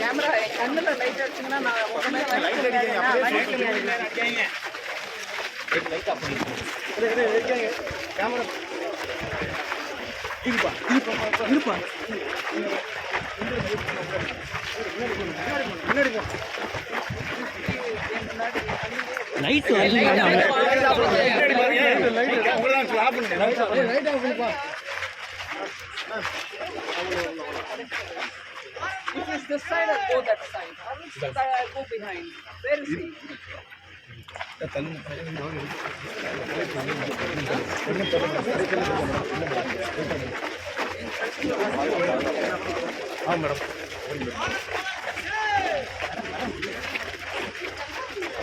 Camera கண்ணுல light அடிச்சீங்கன்னா நான் உடனே லைட் அடிக்கிறேன் If it's this side, I'll go that side. Or else I'll go behind. Where is he?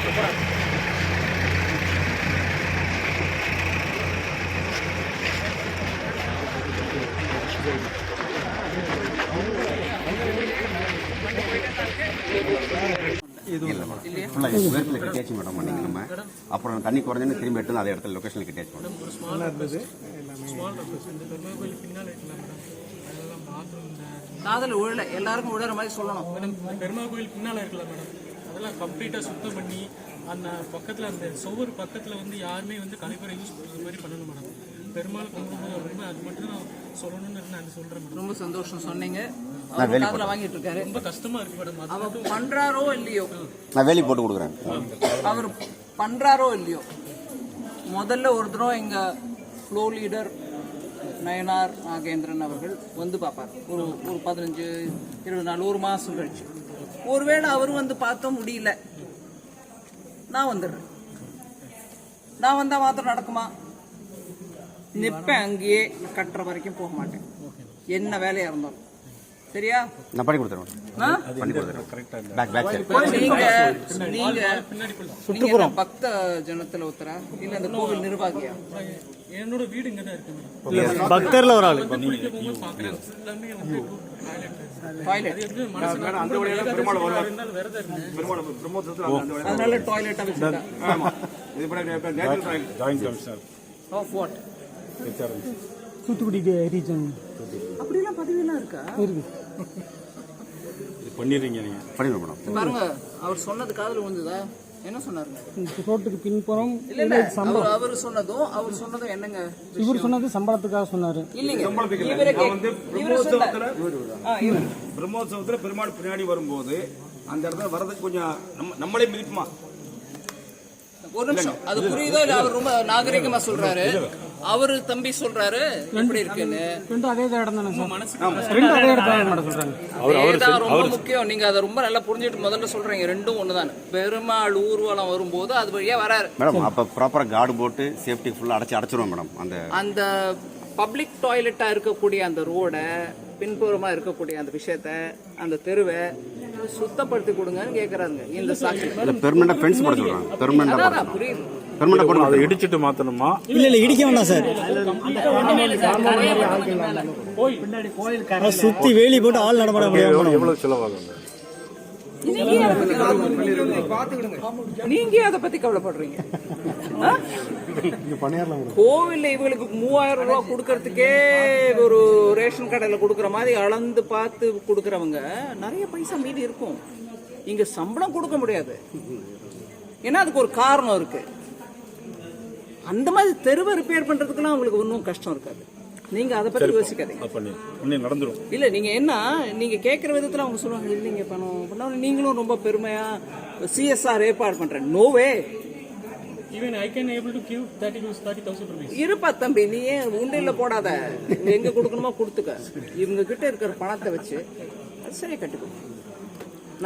ஃபுல்லாக madam நம்ம அப்புறம் தண்ணி குறைஞ்சோன்னு திரும்பி எடுத்து அதே இடத்துல லொக்கேஷனில் கட்டியாச்சு மேடம் காதல் உழல எல்லாருக்கும் உழற மாதிரி சொல்லணும் பெருமா கோயில் பின்னால இருக்குல்ல மேடம் அதெல்லாம் கம்ப்ளீட்டா சுத்தம் பண்ணி அந்த பக்கத்துல அந்த சுவர் பக்கத்துல வந்து யாருமே வந்து கழிப்பறை யூஸ் பண்றது மாதிரி பண்ணணும் மேடம் பெருமாள் கும்பிடும்போது ரொம்ப அது மட்டும் தான் சொல்லணும்னு நான் சொல்றேன் மேடம் ரொம்ப சந்தோஷம் சொன்னீங்க. அவர் வாங்கிட்டு இருக்காரு ரொம்ப கஷ்டமா இருக்கு மேடம் அது அவர் பண்றாரோ இல்லையோ? நான் வேலி போட்டு கொடுக்குறேன். அவர் பண்றாரோ இல்லையோ? முதல்ல ஒரு தடவை எங்க ஃப்ளோ லீடர் நயனார் நாகேந்திரன் அவர்கள் வந்து பார்ப்பார். ஒரு ஒரு பதினஞ்சு இருபது நாள் ஒரு மாசம் கழிச்சு. ஒருவேளை அவரும் வந்து பார்க்க முடியல. நான் வந்துடுறேன். நான் வந்தா மாத்திரம் நடக்குமா? நிற்பேன் அங்கேயே கட்டுற வரைக்கும் போக மாட்டேன். என்ன வேலையா இருந்தாலும். சரியா? நான் பண்ணி கொடுத்துருவேன் ஆ? பண்ணி கொடுத்துறேன். பேக் பேக் சைடு நீங்க நீங்க பக்த ஜனத்துல ஒருத்தரா? இல்ல அந்த கோவில் நிர்வாகியா? என்னோட வீடு இங்க தான் இருக்கு மேடம். பக்தர்ல ஒரு ஆளு. டாய்லெட் அதனால டாய்லெட் வச்சிருக்கேன் joint commissioner of what Thoothukudi region அப்படிலாம் பதவியெல்லாம் இருக்கா? இருக்கு. பண்ணிடுறீங்க மேடம். பாருங்க அவர் சொன்னது காதுல விழுந்ததா? என்ன சொன்னாருங்க? ரோட்டுக்கு பின்புறம் இல்ல இல்ல அவர் சொன்னதும் அவர் சொன்னதும் என்னங்க இவர் சொன்னது சம்பளத்துக்காக சொன்னாரு. இல்லைங்க. பிரம்மோத்சவத்துல பெருமாள் பின்னாடி வரும்போது அந்த இடத்துல வரதுக்கு கொஞ்சம் நம்ம நம்மளே மிதிப்புமா? ஒரு நிமிஷம். அது புரியுதோ இல்ல அவர் ரொம்ப நாகரிகமா சொல்றாரு. அவரு தம்பி சொல்றாரு எப்படி இருக்குன்னு. ரெண்டும் அதே இடம் சொல்றாங்க. ரொம்ப முக்கியம். நீங்க அதை ரொம்ப நல்லா புரிஞ்சுட்டு முதல்ல சொல்றீங்க. ரெண்டும் ஒண்ணுதான். பெருமாள் ஊர்வலம் வரும்போது அது வழியா வராரு. மேடம் அப்போ ப்ராப்பராக கார்டு போட்டு சேஃப்டி ஃபுல்லாக அடைச்சி அடைச்சிருவோம் மேடம். அந்த அந்த பப்ளிக் டாய்லெட்டா இருக்கக்கூடிய அந்த ரோட பின்புறமா இருக்கக்கூடிய அந்த விஷயத்த அந்த தெருவை சுத்தப்படுத்தி கொடுங்கன்னு கேக்குறாங்க இந்த சாட்சி இல்லை பெர்மனெண்டாக ஃபென்ஸ் போட சொல்கிறாங்க பெர்மனெண்டாக அதான் புரியுது. பெர்மனெண்டாக போட்டு அதை இடிச்சிட்டு மாத்தணுமா? இல்ல இல்ல இடிக்க வேண்டாம் சார். அதை சுத்தி வேலி போட்டு ஆள் நடமாட முடியாது எவ்வளவு செலவாகுங்க நீங்க அதை பத்தி கவலைப்படுறீங்க? கோவில்ல இவங்களுக்கு மூவாயிரம் ரூபாய் கொடுக்கறதுக்கே ஒரு ரேஷன் கடையில கொடுக்கற மாதிரி அளந்து பார்த்து கொடுக்கறவங்க நிறைய பைசா மீதி இருக்கும். இங்க சம்பளம் கொடுக்க முடியாது. ஏன்னா அதுக்கு ஒரு காரணம் இருக்கு. அந்த மாதிரி தெருவை ரிப்பேர் பண்றதுக்குலாம் உங்களுக்கு ஒன்றும் கஷ்டம் இருக்காது. நீங்க அதை பத்தி யோசிக்காதீங்க. அது பண்ணி பண்ணி நடந்துரும். இல்ல நீங்க என்ன நீங்க கேட்குற விதத்துல அவங்க சொல்லுவாங்க இல்லைங்க பணம். பண்ணாலும் நீங்களும் ரொம்ப பெருமையா சிஎஸ்ஆர் ஏற்பாடு பண்றேன். No way even I can able to give thirty thirty thousand rupees இருப்பா தம்பி நீ ஏன் உண்டியல்ல போடாத? எங்க கொடுக்கணுமோ கொடுத்துக்க. இவங்க கிட்ட இருக்கிற பணத்தை வச்சு அது சரியா கட்டுக்கோ.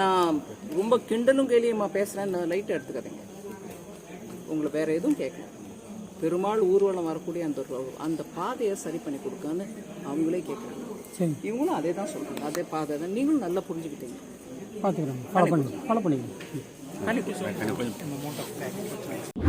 நான் ரொம்ப கிண்டலும் கேலியமா பேசுறேன் லைட் எடுத்துக்காதீங்க. உங்களை வேற எதுவும் கேட்கல பெருமாள் ஊர்வலம் வரக்கூடிய அந்த அந்த பாதையை சரி பண்ணி கொடுக்கான்னு அவங்களே கேட்குறாங்க இவங்களும் அதே தான் சொல்றாங்க. அதே பாதை தான். நீங்களும் நல்லா புரிஞ்சுக்கிட்டீங்க. பார்த்துக்கிறேன் ஃபாலோ பண்ணி ஃபாலோ பண்ணிக்கிறேன். கண்டிப்பா.